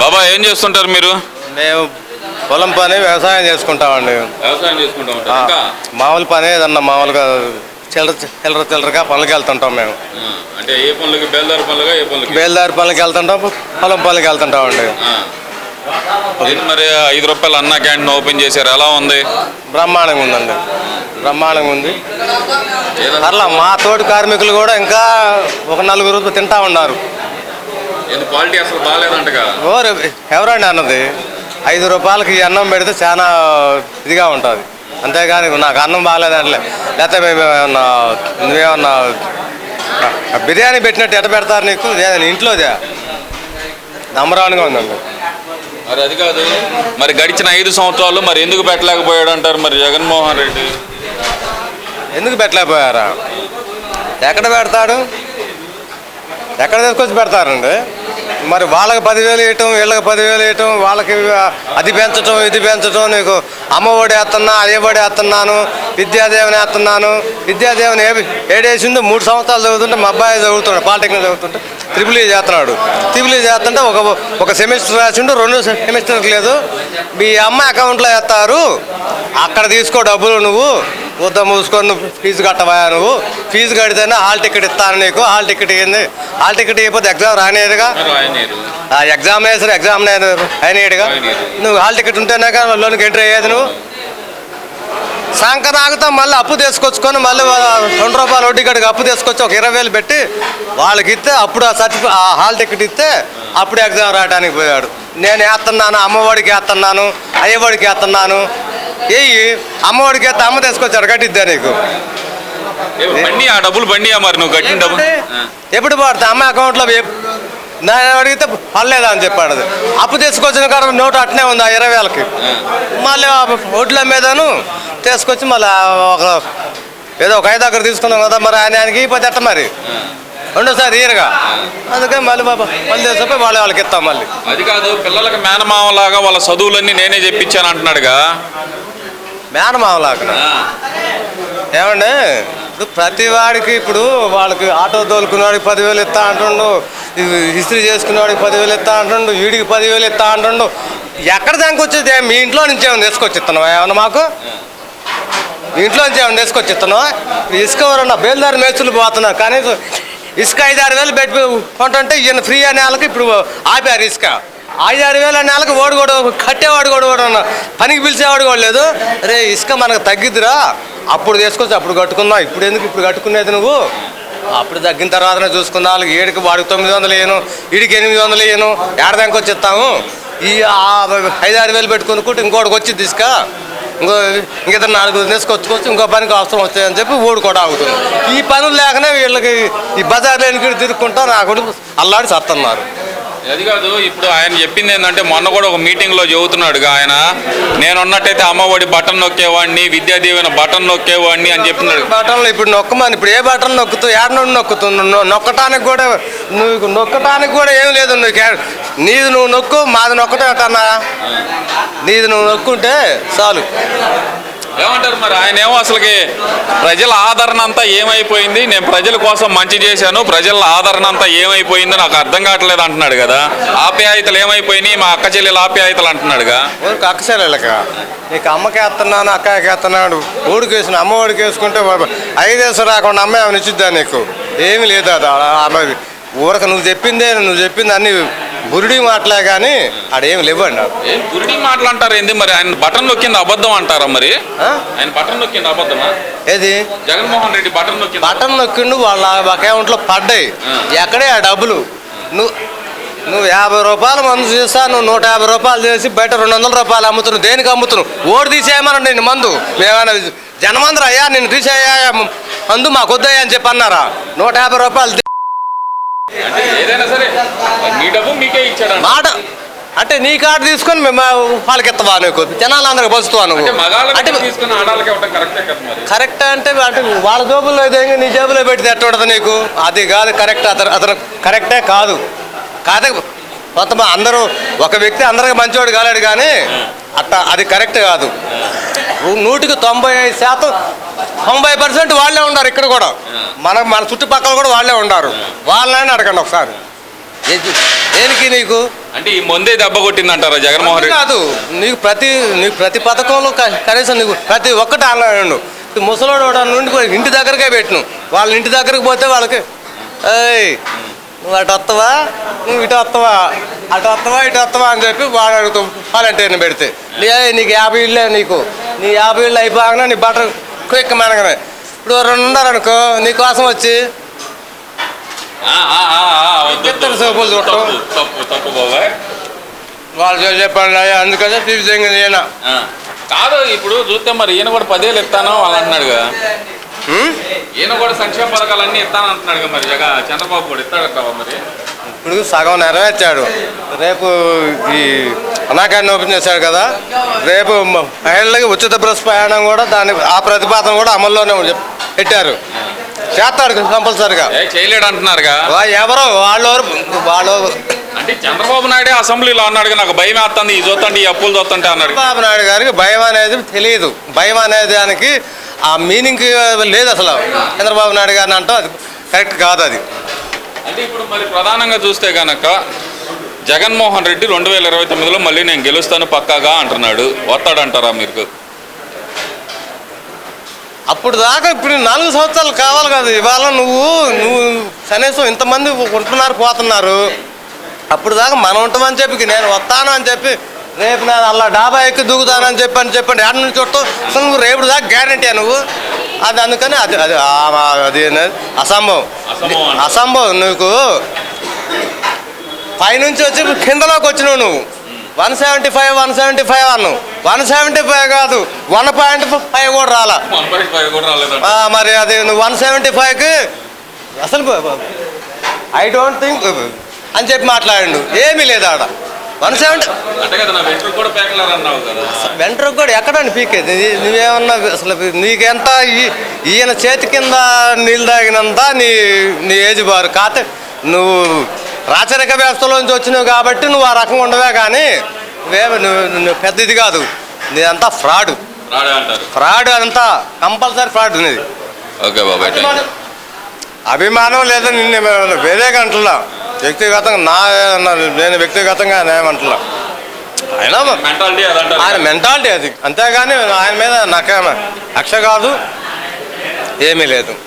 బాబా ఏం చేస్తుంటారు మీరు? మేము పొలం పని వ్యవసాయం చేసుకుంటామండి. వ్యవసాయం చేసుకుంటూ మామూలు పని ఏదన్నా మామూలుగా చిల్లర చిల్లర చిల్లరగా పనులకి వెళ్తుంటాం మేము. అంటే ఏ పనులకి? బేల్దారి పనులుగా ఏ పనులకి? బేల్దారి పనులకి వెళ్తుంటాం పొలం పనులకి వెళ్తుంటామండి. మరి ఐదు రూపాయలు అన్న క్యాంటీన్ ఓపెన్ చేశారు ఎలా ఉంది? బ్రహ్మాండంగా ఉందండి. బ్రహ్మాండంగా ఉంది. అట్లా మా తోటి కార్మికులు కూడా ఇంకా ఒక నలుగురు తింటా ఉన్నారు. క్వాలిటీ అసలు బాగాలేదంటగా. ఎవరు ఎవరండి అన్నది? ఐదు రూపాయలకి ఈ అన్నం పెడితే చాలా ఇదిగా ఉంటుంది. అంతేగాని నాకు అన్నం బాగాలేదంటలే. లేకపోతే మేము ఏమన్నా నువ్వేమన్నా బిర్యానీ పెట్టినట్టు ఎట్ట పెడతారు నీకు? ఇంట్లోదే. నమ్మరానుగా ఉందండి. మరి అది కాదు. మరి గడిచిన ఐదు సంవత్సరాలు మరి ఎందుకు పెట్టలేకపోయాడు అంటారు మరి జగన్మోహన్ రెడ్డి? ఎందుకు పెట్టలేకపోయారా? ఎక్కడ పెడతాడు? ఎక్కడ తీసుకొచ్చి పెడతారండి? మరి వాళ్ళకి పదివేలు వేయటం వీళ్ళకి పదివేలు వేయటం వాళ్ళకి అది పెంచటం ఇది పెంచటం నీకు అమ్మఒడి వేస్తున్నా అయ్యబడి వేస్తున్నాను విద్యాదేవని వేస్తున్నాను విద్యాదేవని ఏ ఏడేసిందో మూడు సంవత్సరాలు చదువుతుంటే మా అబ్బాయి చదువుతున్నాడు పాలిటెక్నిక్ చదువుతుంటే త్రిపుల్ చేస్తున్నాడు. త్రిపుల్ చేస్తుంటే ఒక ఒక సెమిస్టర్ రాసిండు రెండు సెమిస్టర్ లేదు. మీ అమ్మ అకౌంట్లో వేస్తారు. అక్కడ తీసుకో డబ్బులు నువ్వు. వద్ద మూసుకొని ఫీజు కట్టవా నువ్వు. ఫీజు కడితేనే హాల్ టికెట్ ఇస్తాను నీకు. హాల్ టికెట్ ఇవ్వండి హాల్ టికెట్ ఇవ్వకపోతే ఎగ్జామ్ ఆ ఎగ్జామ్ వేసారు ఎగ్జామ్ అయినాడుగా నువ్వు హాల్ టికెట్ ఉంటేనే కదా లోనికి ఎంట్రీ అయ్యేది నువ్వు. సంకన ఆగుతాం మళ్ళీ అప్పు తీసుకొచ్చుకొని మళ్ళీ రెండు రూపాయలు వడ్డీ కడికి అప్పు తీసుకొచ్చి ఒక ఇరవై వేలు పెట్టి వాళ్ళకి ఇస్తే అప్పుడు ఆ సర్టిఫికేట్ ఆ హాల్ టికెట్ ఇస్తే అప్పుడు ఎగ్జామ్ రాయడానికి పోయాడు. నేను వేస్తున్నాను అమ్మఒడికి వేస్తున్నాను అయ్యవాడికి వేస్తున్నాను ఏయి అమ్మఒడికి వేస్తే అమ్మ తీసుకొచ్చాడు కట్టిద్దా నీకు? ఏ, బండి ఆ డబ్బులు బండి మరి నువ్వు కట్టిన డబ్బులు. ఎప్పుడు పడుతుంది అమ్మ అకౌంట్లో నేను అడిగితే పర్లేదా అని చెప్పాడు అది. అప్పు తీసుకొచ్చిన కాడ నోటు అట్నే ఉంది ఆ ఇరవై వేలకి. మళ్ళీ ఒడ్ల మీదను తీసుకొచ్చి మళ్ళీ ఒక ఏదో ఒక ఐదు దగ్గర తీసుకున్నాం కదా మరి ఆయన ఆయనకి ఇపోతే ఎట్ట మరి. రెండోసారి తీయరుగా అందుకే మళ్ళీ బాబా మళ్ళీ తీసుకుపోయి వాళ్ళ వాళ్ళకి ఇస్తాం మళ్ళీ. అది కాదు పిల్లలకి మేనమామలాగా వాళ్ళ చదువులన్నీ నేనే చెప్పించాను అంటున్నాడుగా. మేనమామలాగా ఆ. ఏమండి? ఇప్పుడు ప్రతి వాడికి ఇప్పుడు వాళ్ళకి ఆటో తోలుకునేవాడికి పదివేలు ఇస్తా అంటుండు ఇస్త్రీ చేసుకునేవాడికి పదివేలు ఇస్తా అంటుండు వీడికి పదివేలు ఇస్తా అంటుండు. ఎక్కడ దానికి వచ్చేది? మీ ఇంట్లో నుంచి ఏమైనా తీసుకొచ్చి ఇస్తున్నావా ఏమన్నా మాకు? మీ ఇంట్లో నుంచి ఏమైనా తీసుకొచ్చి ఇస్తున్నావా ఇసుక ఎవరన్నా బేల్దారి మేచులు పోతున్నా కానీ ఇసుక ఐదు ఆరు వేలు పెట్టి కొంటుంటే ఈయన ఫ్రీ అనే వాళ్ళకి ఇప్పుడు ఆపారు ఇసుక. ఐదు ఆరు వేలు అనే ఓడి కూడా కట్టేవాడు కూడా కూడా పనికి పిలిచేవాడు కూడా లేదు. రే ఇసుక మనకు తగ్గిద్దిరా. అప్పుడు తీసుకొచ్చి అప్పుడు కట్టుకుందాం. ఇప్పుడు ఎందుకు ఇప్పుడు కట్టుకునేది నువ్వు? అప్పుడు తగ్గిన తర్వాతనే చూసుకుందాం. వాళ్ళకి ఏడుకి వాడికి తొమ్మిది వందలు వేయను ఇడికి ఎనిమిది వందలు వేయను. ఏడదానికి వచ్చి ఇస్తాము ఈ ఐదారు ఐదు ఆరు వేలు పెట్టుకుని ఇంకోటికి వచ్చి తీసుక ఇంకో ఇంకిద్దరు నాలుగు తీసుకొచ్చుకోవచ్చు ఇంకో పనికి అవసరం వస్తాయని చెప్పి ఊడు కూడా ఆగుతుంది. ఈ పనులు లేకనే వీళ్ళకి ఈ బజార్ లేని తిరుక్కుంటా నా కొడుకు అల్లాడి సత్తన్నారు. అది కాదు ఇప్పుడు ఆయన చెప్పింది ఏంటంటే మొన్న కూడా ఒక మీటింగ్లో చెబుతున్నాడుగా ఆయన నేనున్నట్టయితే అమ్మఒడి బటన్ నొక్కేవాడిని విద్యా దీవెన బటన్ నొక్కేవాడిని అని చెప్తున్నాడు. బటన్లు ఇప్పుడు నొక్కమని ఇప్పుడు ఏ బటన్ నొక్కుతూ ఏడ నుండి నొక్కుతుంది నొక్కటానికి కూడా నువ్వు నొక్కటానికి కూడా ఏం లేదు నువ్వు నీది నువ్వు నొక్కు మాది నొక్కటే అన్నా నీది నువ్వు నొక్కుంటే చాలు. అంటారు మరి. ఆయన ఏమో అసలుకి ప్రజల ఆదరణ అంతా ఏమైపోయింది? నేను ప్రజల కోసం మంచి చేశాను ప్రజల ఆదరణ అంతా ఏమైపోయిందో నాకు అర్థం కావట్లేదు అంటున్నాడు కదా. ఆప్యాయతలు ఏమైపోయినాయి? మా అక్క చెల్లెలు ఆప్యాయతలు అంటున్నాడుగా. ఊరికి నీకు అమ్మకి వేస్తున్నాను అక్కకి వేస్తున్నాడు ఓడికేసిన అమ్మ ఓడికేసుకుంటే వేసుకుంటే రాకుండా అమ్మాయి ఏమైనా ఇచ్చిద్దా నీకు? ఏమి లేదు అది ఆమె ఊరక నువ్వు చెప్పిందే నువ్వు చెప్పింది అన్నీ బురుడి మాటలే కానీ లేవండి ఆడ. ఏం గురిడి మాటలు అంటారు ఏంది మరి? ఆయన బటన్ నొక్కింది అబద్ధం అంటారా మరి? ఆయన బటన్ నొక్కింది అబద్ధమా? ఏది? జగన్మోహన్ రెడ్డి బటన్ నొక్కింది బటన్ నొక్కిండు వాళ్ళ అకౌంట్లో పడ్డాయి. ఎక్కడే ఆ డబ్బులు? నువ్వు నువ్వు యాభై రూపాయలు మందు చేస్తా నువ్వు నూట యాభై రూపాయలు చేసి బయట రెండు వందల రూపాయలు అమ్ముతున్నావు. దేనికి అమ్ముతున్నావు? ఓడి తీసేయమనండి నేను మందు. మేమైనా జనమందరూ అయ్యా నేను తీసేయ్యా మందు మాకు వద్దయ్యా అని చెప్పి అన్నారా? నూట యాభై రూపాయలు మాట. అంటే నీ కార్డు తీసుకొని మేము వాళ్ళకి ఇస్తావా నీకు? జనాలందరికి పంచుతావా అంటే నువ్వు అంటే కరెక్టే అంటే అంటే వాళ్ళ జోబుల్లో అయితే ఇంకా నీ జేబులో పెడితే ఎట్ట ఉంటుంది నీకు? అది కాదు కరెక్ట్ అతను అతను కరెక్టే కాదు. కాదు మొత్తం అందరూ ఒక వ్యక్తి అందరికి మంచివాడు కాలేడు కానీ అట్ట అది కరెక్ట్ కాదు. నూటికి తొంభై ఐదు శాతం తొంభై పర్సెంట్ వాళ్ళే ఉన్నారు ఇక్కడ కూడా. మన మన చుట్టుపక్కల కూడా వాళ్ళే ఉన్నారు. వాళ్ళని అడగండి ఒకసారి? దేనికి నీకు? అంటే ఈ ముందే దెబ్బ కొట్టిందంటారా జగన్మోహన్ రెడ్డి? కాదు నీకు ప్రతి నీకు ప్రతి పథకంలో కనీసం నీకు ప్రతి ఒక్కటి అన్నాడు. ముసలోడు నుండి ఇంటి దగ్గరకే పెట్టిను. వాళ్ళ ఇంటి దగ్గరకు పోతే వాళ్ళకి ఏయ్ నువ్వు అటు వస్తావా? నువ్వు ఇటు వస్తావా? అటు వస్తావా? ఇటు వస్తావా? అని చెప్పి వాడు అడుగుతూ వాలంటీర్ని పెడితే. నీకు యాభై ఇళ్ళే నీకు. నీ యాభై ఇళ్ళు అయిపోగానే నీ బట్టలు క్విక్ మెనగనే. ఇప్పుడు రెండు ఉన్నారనుకో నీ కోసం వచ్చి. సోపులు చూడటం. తప్పు తప్పు తప్పు బాబాయ్. వాళ్ళు చెప్పండి అందుకనే నేను ఆ. కాదు ఇప్పుడు చూస్తే మరి ఈయన కూడా పదేళ్ళు ఇస్తాను వాళ్ళు అంటున్నాడుగా. ఈయన కూడా సంక్షేమ పథకాలన్నీ ఇస్తాను అంటున్నాడుగా మరి. జగ చంద్రబాబు కూడా ఇస్తాడంటావా మరి? ఇప్పుడు సగం నెరవేర్చాడు. రేపు ఈ అనాకాన్ని ఓపెన్ చేశాడు కదా. రేపు మహిళలకి ఉచిత బస్ ప్రయాణం కూడా దాని ఆ ప్రతిపాదన కూడా అమల్లోనే. పెట్టారు. చేస్తాడు కంపల్సరిగా. చేయలేడు అంటున్నారుగా. ఎవరో వాళ్ళు వాళ్ళు అంటే చంద్రబాబు నాయుడే అసెంబ్లీలో అన్నాడుగా నాకు భయం వేస్తుంది ఈ చూస్తుంటే ఈ అప్పులు చూస్తుంటే అన్నాడు. చంద్రబాబు నాయుడు గారికి భయం అనేది తెలియదు. భయం అనే దానికి ఆ మీనింగ్ లేదు అసలు. చంద్రబాబు నాయుడు గారిని అంటాం అది కరెక్ట్ కాదు అది. అంటే ఇప్పుడు మరి ప్రధానంగా చూస్తే గనక జగన్మోహన్ రెడ్డి రెండు వేల ఇరవై తొమ్మిదిలో మళ్ళీ నేను గెలుస్తాను పక్కాగా అంటున్నాడు. వస్తాడంటారా మీరు? అప్పుడు దాకా ఇప్పుడు నాలుగు సంవత్సరాలు కావాలి కదా. ఇవాళ నువ్వు నువ్వు కనీసం ఇంతమంది ఉంటున్నారు పోతున్నారు. అప్పుడు దాకా మనం ఉంటామని చెప్పి నేను వస్తాను అని చెప్పి రేపు నేను అలా డాబా ఎక్కి దూకుతానని చెప్పి అని చెప్పండి. ఎక్కడి నుంచి చూడటం అసలు నువ్వు రేపు దాకా గ్యారంటీ నువ్వు? అది అందుకని అది అది అది? అసంభవం. అసంభవం. నీకు పైనుంచి వచ్చి కిందలోకి వచ్చినావు నువ్వు. One seventy five one seventy five అన్నావు. వన్ సెవెంటీ ఫైవ్ కాదు వన్ పాయింట్ ఫైవ్ కూడా రాలా. మరి అది నువ్వు వన్ సెవెంటీ ఫైవ్కి అసలు ఐ డోంట్ థింక్ అని చెప్పి మాట్లాడిండు. ఏమీ లేదు ఆడ. వన్ సెవెంటీ వెంట్రుకు కూడా ఎక్కడండి పీకేది? నీ- నువ్వేమన్నా అసలు నీకెంత ఈ- ఈయన చేతి కింద నీళ్ళు తాగినంత నీ నీ ఏజ్ బారు. కాతే నువ్వు రాచరిక వ్యవస్థలోంచి వచ్చినావు కాబట్టి నువ్వు ఆ రకంగా ఉండవే కానీ నువ్వు నువ్వు పెద్ద ఇది కాదు. నీదంతా ఫ్రాడ్. ఫ్రాడ్ అంతా కంపల్సరీ ఫ్రాడ్ నీది ఓకే బాబాయ్. అభిమానం లేదా నిన్ను వేరే గంటలా వ్యక్తిగతంగా నా నేను వ్యక్తిగతంగా నేమంటలా ఆయన ఆయన మెంటాలిటీ అది. అంతేగాని ఆయన మీద నాకేమ అక్ష కాదు. ఏమీ లేదు.